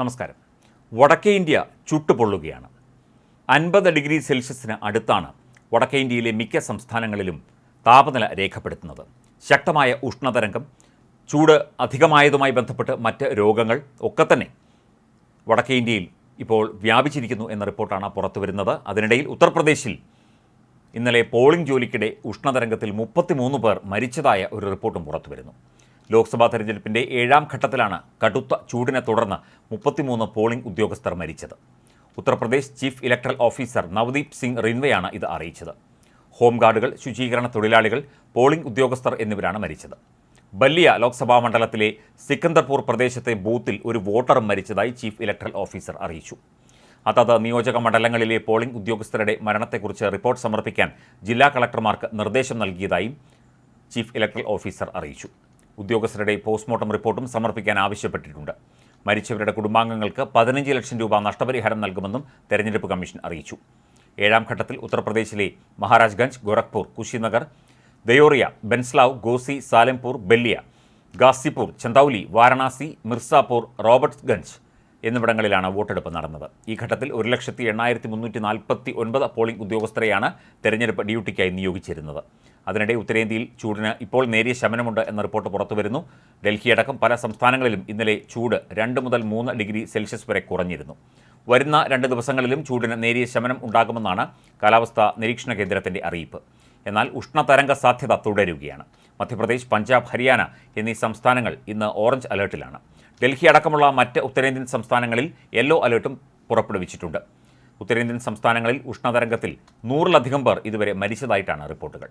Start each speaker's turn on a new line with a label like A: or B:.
A: നമസ്കാരം. വടക്കേ ഇന്ത്യ ചുട്ടുപൊള്ളുകയാണ്. അൻപത് ഡിഗ്രി സെൽഷ്യസിന് അടുത്താണ് വടക്കേ ഇന്ത്യയിലെ മിക്ക സംസ്ഥാനങ്ങളിലും താപനില രേഖപ്പെടുത്തുന്നത്. ശക്തമായ ഉഷ്ണതരംഗം ചൂട് അധികമായതുമായി ബന്ധപ്പെട്ട് മറ്റ് രോഗങ്ങൾ ഒക്കെ തന്നെ വടക്കേ ഇന്ത്യയിൽ ഇപ്പോൾ വ്യാപിച്ചിരിക്കുന്നു എന്ന റിപ്പോർട്ടാണ് പുറത്തുവരുന്നത് അതിനിടയിൽ ഉത്തർപ്രദേശിൽ ഇന്നലെ പോളിംഗ് ജോലിക്കിടെ ഉഷ്ണതരംഗത്തിൽ മുപ്പത്തിമൂന്ന് പേർ മരിച്ചതായ ഒരു റിപ്പോർട്ടും പുറത്തുവരുന്നു ലോക്സഭാ തെരഞ്ഞെടുപ്പിന്റെ ഏഴാം ഘട്ടത്തിലാണ് കടുത്ത ചൂടിനെ തുടർന്ന് മുപ്പത്തിമൂന്ന് പോളിംഗ് ഉദ്യോഗസ്ഥർ മരിച്ചത്. Uttar Pradesh chief electoral officer Navdeep Singh റിൻവയാണ് ഇത് അറിയിച്ചത്. ഹോംഗാർഡുകൾ ശുചീകരണ തൊഴിലാളികൾ പോളിംഗ് ഉദ്യോഗസ്ഥർ എന്നിവരാണ് മരിച്ചത്. ബല്ലിയ ലോക്സഭാ മണ്ഡലത്തിലെ സിക്കന്ദർപൂർ പ്രദേശത്തെ ബൂത്തിൽ ഒരു വോട്ടറും മരിച്ചതായി ചീഫ് ഇലക്ട്രൽ ഓഫീസർ അറിയിച്ചു. അതത് നിയോജക മണ്ഡലങ്ങളിലെ പോളിംഗ് ഉദ്യോഗസ്ഥരുടെ മരണത്തെക്കുറിച്ച് റിപ്പോർട്ട് സമർപ്പിക്കാൻ ജില്ലാ കളക്ടർമാർക്ക് നിർദ്ദേശം നൽകിയതായും ചീഫ് ഇലക്ട്രൽ ഓഫീസർ അറിയിച്ചു. ഉദ്യോഗസ്ഥരുടെ പോസ്റ്റ്മോർട്ടം റിപ്പോർട്ടും സമർപ്പിക്കാൻ ആവശ്യപ്പെട്ടിട്ടുണ്ട്. മരിച്ചവരുടെ കുടുംബാംഗങ്ങൾക്ക് പതിനഞ്ച് ലക്ഷം രൂപ നഷ്ടപരിഹാരം നൽകുമെന്നും തെരഞ്ഞെടുപ്പ് കമ്മീഷൻ അറിയിച്ചു. ഏഴാം ഘട്ടത്തിൽ ഉത്തർപ്രദേശിലെ മഹാരാജ്ഗഞ്ച് ഗോരഖ്പൂർ കുശിനഗർ ദയോറിയ ബെൻസ്ലാവ് ഗോസി സാലംപൂർ ബല്ലിയ ഗാസിപൂർ ചന്ദൌലി വാരണാസി മിർസാപൂർ റോബർട്ട്സ്ഗഞ്ച് എന്നിവിടങ്ങളിലാണ് വോട്ടെടുപ്പ് നടന്നത്. ഈ ഘട്ടത്തിൽ ഒരു ലക്ഷത്തി എണ്ണായിരത്തി മുന്നൂറ്റി നാൽപ്പത്തി ഒൻപത് പോളിംഗ് ഉദ്യോഗസ്ഥരെയാണ് തെരഞ്ഞെടുപ്പ് ഡ്യൂട്ടിക്കായി നിയോഗിച്ചിരുന്നത്. അതിനിടെ ഉത്തരേന്ത്യയിൽ ചൂടിന് ഇപ്പോൾ നേരിയ ശമനമുണ്ട് എന്ന റിപ്പോർട്ട് പുറത്തുവരുന്നു. ഡൽഹിയടക്കം പല സംസ്ഥാനങ്ങളിലും ഇന്നലെ ചൂട് രണ്ട് മുതൽ മൂന്ന് ഡിഗ്രി സെൽഷ്യസ് വരെ കുറഞ്ഞിരുന്നു. വരുന്ന രണ്ട് ദിവസങ്ങളിലും ചൂടിന് നേരിയ ശമനം ഉണ്ടാകുമെന്നാണ് കാലാവസ്ഥാ നിരീക്ഷണ കേന്ദ്രത്തിന്റെ അറിയിപ്പ്. എന്നാൽ ഉഷ്ണതരംഗ സാധ്യത തുടരുകയാണ്. മധ്യപ്രദേശ് പഞ്ചാബ് ഹരിയാന എന്നീ സംസ്ഥാനങ്ങൾ ഇന്ന് ഓറഞ്ച് അലേർട്ടിലാണ്. ഡൽഹി അടക്കമുള്ള മറ്റ് ഉത്തരേന്ത്യൻ സംസ്ഥാനങ്ങളിൽ യെല്ലോ അലേർട്ടും പുറപ്പെടുവിച്ചിട്ടുണ്ട്. ഉത്തരേന്ത്യൻ സംസ്ഥാനങ്ങളിൽ ഉഷ്ണതരംഗത്തിൽ നൂറിലധികം പേർ ഇതുവരെ മരിച്ചതായിട്ടാണ് റിപ്പോർട്ടുകൾ.